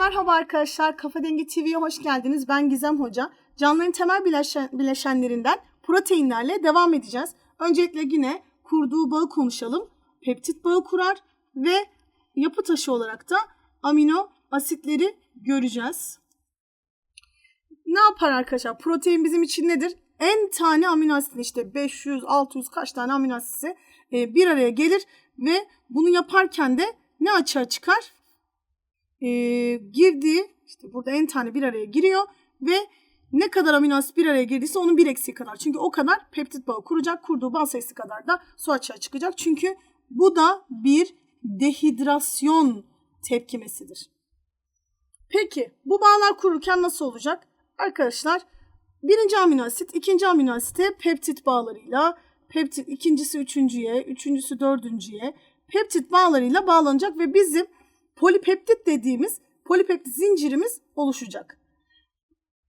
merhaba arkadaşlar. Kafa Dengi TV'ye hoş geldiniz. Ben Gizem Hoca. Canlıların temel bileşen, bileşenlerinden proteinlerle devam edeceğiz. Öncelikle yine kurduğu bağı konuşalım. Peptit bağı kurar ve yapı taşı olarak da amino asitleri göreceğiz. Ne yapar arkadaşlar? Protein bizim için nedir? En tane amino asit işte 500, 600 kaç tane amino asitse e, bir araya gelir ve bunu yaparken de ne açığa çıkar? E, girdiği işte burada en tane bir araya giriyor ve ne kadar amino asit bir araya girdiyse onun bir eksiği kadar. Çünkü o kadar peptit bağı kuracak. Kurduğu bağ sayısı kadar da su açığa çıkacak. Çünkü bu da bir dehidrasyon tepkimesidir. Peki bu bağlar kururken nasıl olacak? Arkadaşlar birinci amino asit, ikinci amino asite peptit bağlarıyla, peptit ikincisi üçüncüye, üçüncüsü dördüncüye peptit bağlarıyla bağlanacak ve bizim polipeptit dediğimiz polipeptit zincirimiz oluşacak.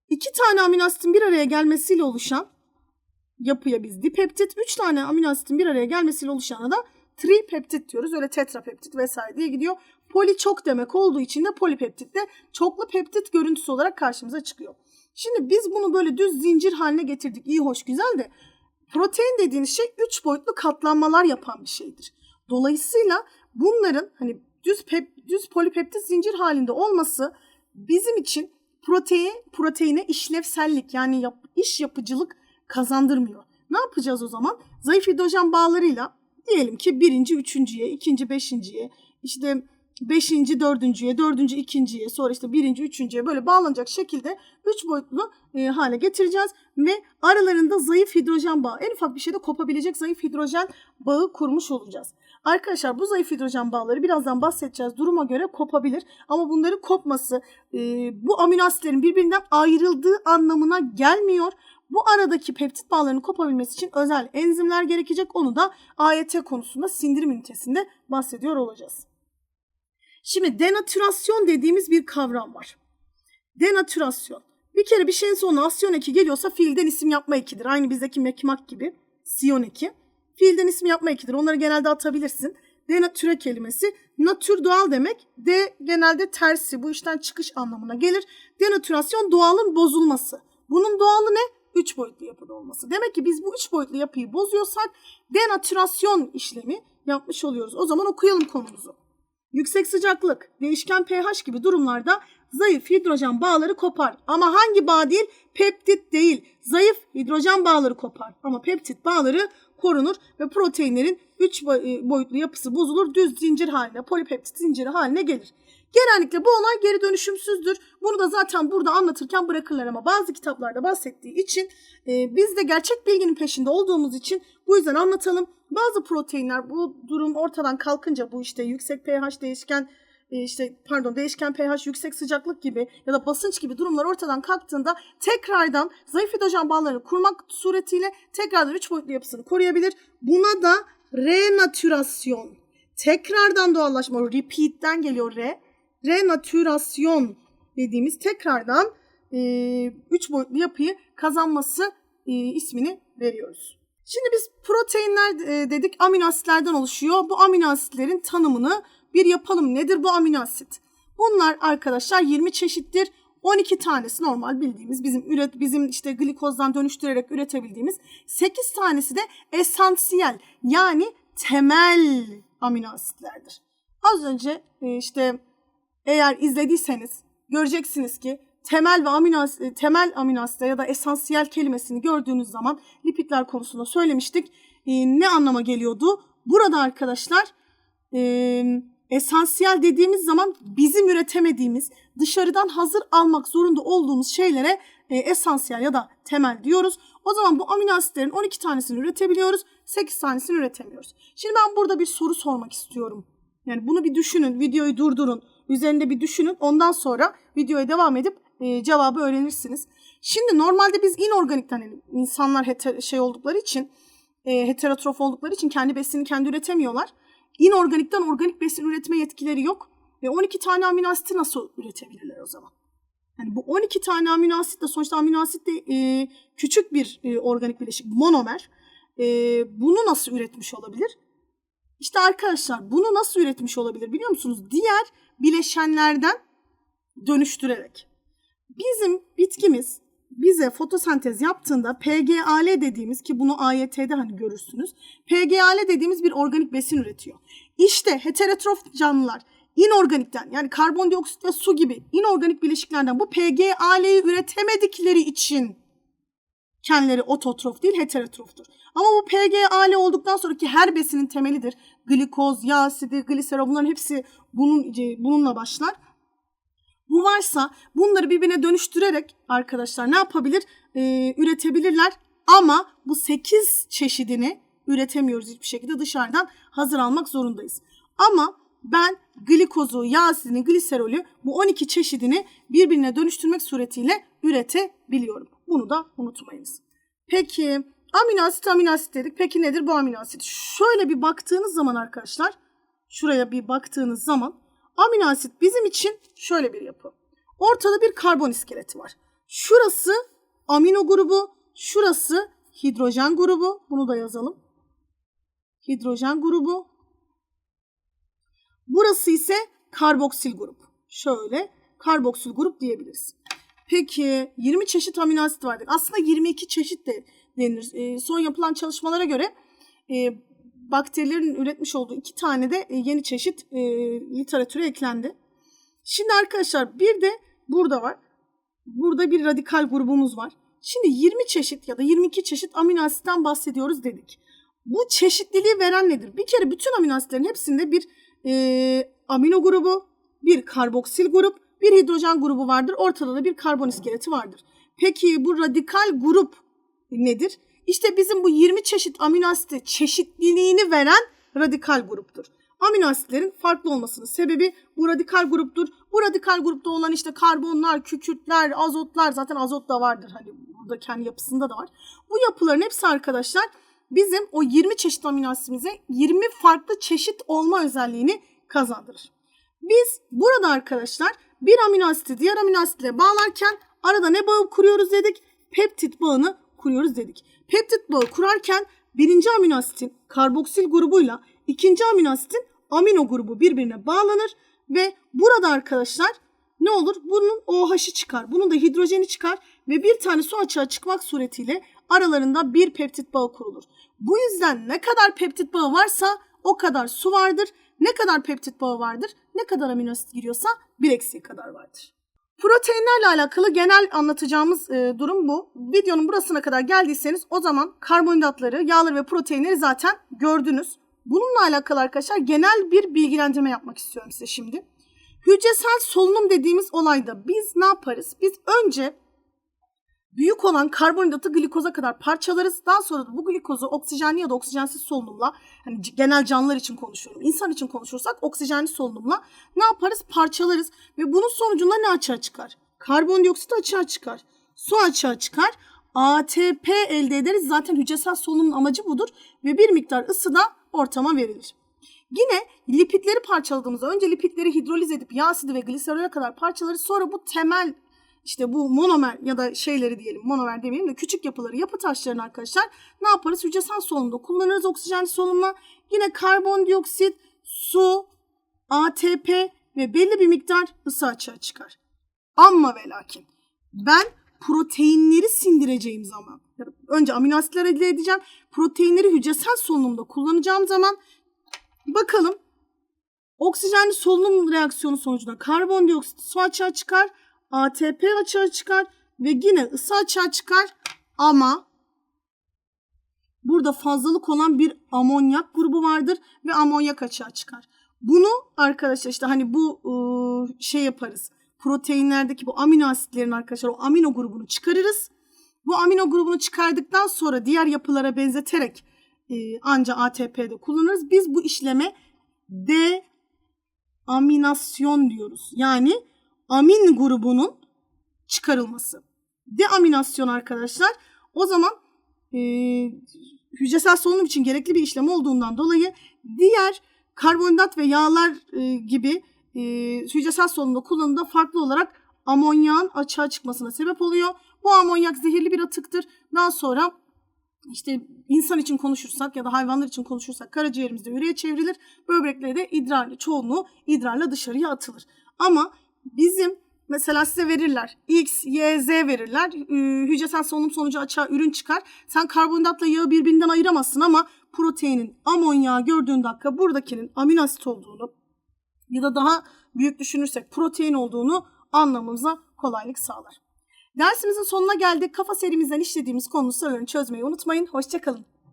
İki tane amino asitin bir araya gelmesiyle oluşan yapıya biz dipeptit, üç tane amino asitin bir araya gelmesiyle oluşana da tripeptit diyoruz. Öyle tetrapeptit vesaire diye gidiyor. Poli çok demek olduğu için de polipeptit de çoklu peptit görüntüsü olarak karşımıza çıkıyor. Şimdi biz bunu böyle düz zincir haline getirdik. İyi hoş güzel de protein dediğiniz şey üç boyutlu katlanmalar yapan bir şeydir. Dolayısıyla bunların hani düz pep, düz polipeptit zincir halinde olması bizim için protein proteine işlevsellik yani yap, iş yapıcılık kazandırmıyor. Ne yapacağız o zaman? Zayıf hidrojen bağlarıyla diyelim ki birinci üçüncüye, ikinci beşinciye, işte beşinci dördüncüye, dördüncü ikinciye, sonra işte birinci üçüncüye böyle bağlanacak şekilde üç boyutlu e, hale getireceğiz ve aralarında zayıf hidrojen bağı, en ufak bir şeyde kopabilecek zayıf hidrojen bağı kurmuş olacağız. Arkadaşlar bu zayıf hidrojen bağları birazdan bahsedeceğiz. Duruma göre kopabilir ama bunların kopması e, bu amino asitlerin birbirinden ayrıldığı anlamına gelmiyor. Bu aradaki peptit bağlarının kopabilmesi için özel enzimler gerekecek. Onu da AYT konusunda sindirim ünitesinde bahsediyor olacağız. Şimdi denatürasyon dediğimiz bir kavram var. Denatürasyon. Bir kere bir şeyin sonuna asyon eki geliyorsa fiilden isim yapma ekidir. Aynı bizdeki mekmak gibi siyon eki. Fiilden isim yapma ekidir. Onları genelde atabilirsin. Denatüre kelimesi natür doğal demek. De genelde tersi bu işten çıkış anlamına gelir. Denatürasyon doğalın bozulması. Bunun doğalı ne? Üç boyutlu yapıda olması. Demek ki biz bu üç boyutlu yapıyı bozuyorsak denatürasyon işlemi yapmış oluyoruz. O zaman okuyalım konumuzu. Yüksek sıcaklık, değişken pH gibi durumlarda zayıf hidrojen bağları kopar. Ama hangi bağ değil? Peptit değil. Zayıf hidrojen bağları kopar. Ama peptit bağları korunur ve proteinlerin 3 boyutlu yapısı bozulur. Düz zincir haline, polipeptit zinciri haline gelir. Genellikle bu olay geri dönüşümsüzdür. Bunu da zaten burada anlatırken bırakırlar ama bazı kitaplarda bahsettiği için e, biz de gerçek bilginin peşinde olduğumuz için bu yüzden anlatalım. Bazı proteinler bu durum ortadan kalkınca bu işte yüksek pH değişken e, işte pardon değişken pH yüksek sıcaklık gibi ya da basınç gibi durumlar ortadan kalktığında tekrardan zayıf hidrojen bağlarını kurmak suretiyle tekrardan 3 boyutlu yapısını koruyabilir. Buna da renatürasyon tekrardan doğallaşma repeat'ten geliyor re renatürasyon dediğimiz tekrardan 3 e, boyutlu yapıyı kazanması e, ismini veriyoruz. Şimdi biz proteinler e, dedik amino asitlerden oluşuyor. Bu amino asitlerin tanımını bir yapalım. Nedir bu amino asit? Bunlar arkadaşlar 20 çeşittir. 12 tanesi normal bildiğimiz bizim üret bizim işte glikozdan dönüştürerek üretebildiğimiz 8 tanesi de esansiyel yani temel amino asitlerdir. Az önce işte eğer izlediyseniz göreceksiniz ki temel ve amino temel amino asit ya da esansiyel kelimesini gördüğünüz zaman lipidler konusunda söylemiştik. E, ne anlama geliyordu? Burada arkadaşlar e, esansiyel dediğimiz zaman bizim üretemediğimiz, dışarıdan hazır almak zorunda olduğumuz şeylere e, esansiyel ya da temel diyoruz. O zaman bu amino asitlerin 12 tanesini üretebiliyoruz, 8 tanesini üretemiyoruz. Şimdi ben burada bir soru sormak istiyorum. Yani bunu bir düşünün, videoyu durdurun, üzerinde bir düşünün. Ondan sonra videoya devam edip e, cevabı öğrenirsiniz. Şimdi normalde biz inorganikten yani insanlar heter, şey oldukları için e, heterotrof oldukları için kendi besinini kendi üretemiyorlar. İnorganikten organik besin üretme yetkileri yok. Ve 12 tane amino asiti nasıl üretebilirler o zaman? Yani bu 12 tane amino asit de sonuçta amino asit de e, küçük bir e, organik bileşik monomer. E, bunu nasıl üretmiş olabilir? İşte arkadaşlar bunu nasıl üretmiş olabilir biliyor musunuz? Diğer bileşenlerden dönüştürerek. Bizim bitkimiz bize fotosentez yaptığında PGAL dediğimiz ki bunu AYT'de hani görürsünüz. PGAL dediğimiz bir organik besin üretiyor. İşte heterotrof canlılar inorganikten yani karbondioksit ve su gibi inorganik bileşiklerden bu PGAL'yi üretemedikleri için kendileri ototrof değil heterotroftur. Ama bu PGAL olduktan sonraki her besinin temelidir. Glikoz, yağ asidi, gliserol bunların hepsi bunun bununla başlar. Bu varsa bunları birbirine dönüştürerek arkadaşlar ne yapabilir? Ee, üretebilirler ama bu 8 çeşidini üretemiyoruz hiçbir şekilde dışarıdan hazır almak zorundayız. Ama ben glikozu, yağ asidini, gliserolü bu 12 çeşidini birbirine dönüştürmek suretiyle üretebiliyorum. Bunu da unutmayınız. Peki amino asit amino asit dedik. Peki nedir bu amino asit? Şöyle bir baktığınız zaman arkadaşlar şuraya bir baktığınız zaman amino asit bizim için şöyle bir yapı. Ortada bir karbon iskeleti var. Şurası amino grubu, şurası hidrojen grubu. Bunu da yazalım. Hidrojen grubu. Burası ise karboksil grup. Şöyle karboksil grup diyebiliriz. Peki 20 çeşit amino asit vardır. Aslında 22 çeşit de denilir. E, son yapılan çalışmalara göre e, bakterilerin üretmiş olduğu iki tane de e, yeni çeşit e, literatüre eklendi. Şimdi arkadaşlar bir de burada var. Burada bir radikal grubumuz var. Şimdi 20 çeşit ya da 22 çeşit amino asitten bahsediyoruz dedik. Bu çeşitliliği veren nedir? Bir kere bütün amino asitlerin hepsinde bir e, amino grubu, bir karboksil grup, bir hidrojen grubu vardır. Ortada da bir karbon iskeleti vardır. Peki bu radikal grup nedir? İşte bizim bu 20 çeşit amino asite çeşitliliğini veren radikal gruptur. Amino asitlerin farklı olmasının sebebi bu radikal gruptur. Bu radikal grupta olan işte karbonlar, kükürtler, azotlar zaten azot da vardır. Hani burada kendi yapısında da var. Bu yapıların hepsi arkadaşlar bizim o 20 çeşit amino asitimize 20 farklı çeşit olma özelliğini kazandırır. Biz burada arkadaşlar bir amino asiti diğer amino asitle bağlarken arada ne bağı kuruyoruz dedik? Peptit bağını kuruyoruz dedik. Peptit bağı kurarken birinci amino asitin karboksil grubuyla ikinci amino asitin amino grubu birbirine bağlanır ve burada arkadaşlar ne olur? Bunun OH'ı çıkar. Bunun da hidrojeni çıkar ve bir tane su açığa çıkmak suretiyle aralarında bir peptit bağı kurulur. Bu yüzden ne kadar peptit bağı varsa o kadar su vardır. Ne kadar peptit bağı vardır, ne kadar amino asit giriyorsa bir eksiği kadar vardır. Proteinlerle alakalı genel anlatacağımız e, durum bu. Videonun burasına kadar geldiyseniz o zaman karbonhidratları, yağları ve proteinleri zaten gördünüz. Bununla alakalı arkadaşlar genel bir bilgilendirme yapmak istiyorum size şimdi. Hücresel solunum dediğimiz olayda biz ne yaparız? Biz önce büyük olan karbonhidratı glikoza kadar parçalarız. Daha sonra da bu glikozu oksijenli ya da oksijensiz solunumla hani genel canlılar için konuşuyorum. İnsan için konuşursak oksijenli solunumla ne yaparız? Parçalarız ve bunun sonucunda ne açığa çıkar? Karbondioksit açığa çıkar. Su açığa çıkar. ATP elde ederiz. Zaten hücresel solunumun amacı budur ve bir miktar ısı da ortama verilir. Yine lipidleri parçaladığımızda önce lipidleri hidroliz edip yağ asidi ve gliserole kadar parçalarız. Sonra bu temel işte bu monomer ya da şeyleri diyelim monomer demeyelim de küçük yapıları yapı taşlarını arkadaşlar ne yaparız? Hücresel solunumda kullanırız oksijen solunumla. Yine karbondioksit, su, ATP ve belli bir miktar ısı açığa çıkar. Ama ve lakin ben proteinleri sindireceğim zaman önce amino asitler elde edeceğim. Proteinleri hücresel solunumda kullanacağım zaman bakalım oksijenli solunum reaksiyonu sonucunda karbondioksit su açığa çıkar ATP açığa çıkar ve yine ısı açığa çıkar ama burada fazlalık olan bir amonyak grubu vardır ve amonyak açığa çıkar. Bunu arkadaşlar işte hani bu ıı, şey yaparız. Proteinlerdeki bu amino asitlerin arkadaşlar o amino grubunu çıkarırız. Bu amino grubunu çıkardıktan sonra diğer yapılara benzeterek e, anca ATP'de kullanırız. Biz bu işleme deaminasyon diyoruz. Yani amin grubunun çıkarılması. Deaminasyon arkadaşlar o zaman e, hücresel solunum için gerekli bir işlem olduğundan dolayı diğer karbonhidrat ve yağlar e, gibi e, hücresel solunumda kullanımda farklı olarak amonyağın açığa çıkmasına sebep oluyor. Bu amonyak zehirli bir atıktır. Daha sonra işte insan için konuşursak ya da hayvanlar için konuşursak karaciğerimizde üreye çevrilir. Böbreklere de idrarlı çoğunluğu idrarla dışarıya atılır. Ama bizim Mesela size verirler. X, Y, Z verirler. Ee, Hücresel solunum sonucu açığa ürün çıkar. Sen karbonhidratla yağı birbirinden ayıramazsın ama proteinin amonyağı gördüğün dakika buradakinin amino asit olduğunu ya da daha büyük düşünürsek protein olduğunu anlamamıza kolaylık sağlar. Dersimizin sonuna geldik. Kafa serimizden işlediğimiz konu sorularını çözmeyi unutmayın. Hoşçakalın.